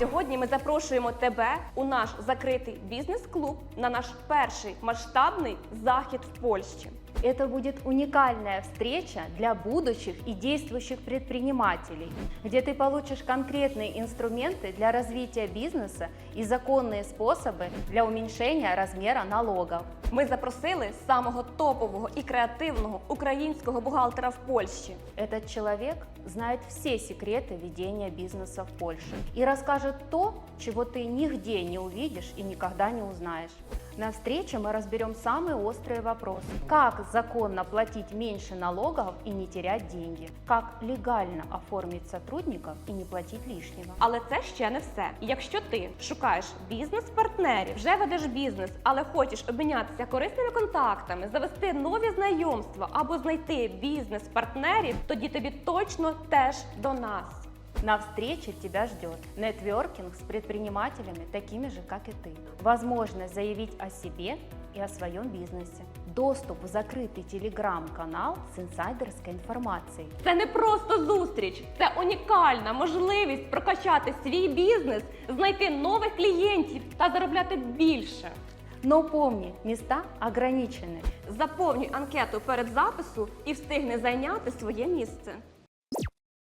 сьогодні ми запрошуємо тебе у наш закритий бізнес-клуб на наш перший масштабний захід в Польщі. Это будет уникальная встреча для будущих и действующих предпринимателей, где ты получишь конкретные инструменты для развития бизнеса и законные способы для уменьшения размера налогов. Ми запросили самого топового і креативного українського бухгалтера в Польщі. Этот человек знает все секреты ведения бизнеса в Польше и расскажет то, чего ты нигде не увидишь и никогда не узнаешь. На встрече мы разберем самые острые вопросы. Как законно платить меньше налогов и не терять деньги? Как легально оформить сотрудников и не платить лишнего? Але це ще не все. Якщо ти шукаєш бізнес-партнерів, вже ведеш бізнес, але хочеш обмінятися корисними контактами, завести нові знайомства або знайти бізнес-партнерів, тоді тобі точно теж до нас. На встрече тебя ждет нетворкинг с предпринимателями, такими же, как и ты. Возможность заявить о себе и о своем бизнесе. Доступ в закрытый телеграм-канал с инсайдерской информацией. Це не просто зустріч, це унікальна можливість прокачати свій бізнес, знайти нових клієнтів та заробляти більше. Но помни, места ограничены. Заповнюй анкету перед запису і встигни зайняти своє місце.